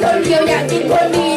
con yo ya con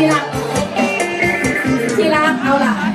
ที่รักที่รักเอาล่ะ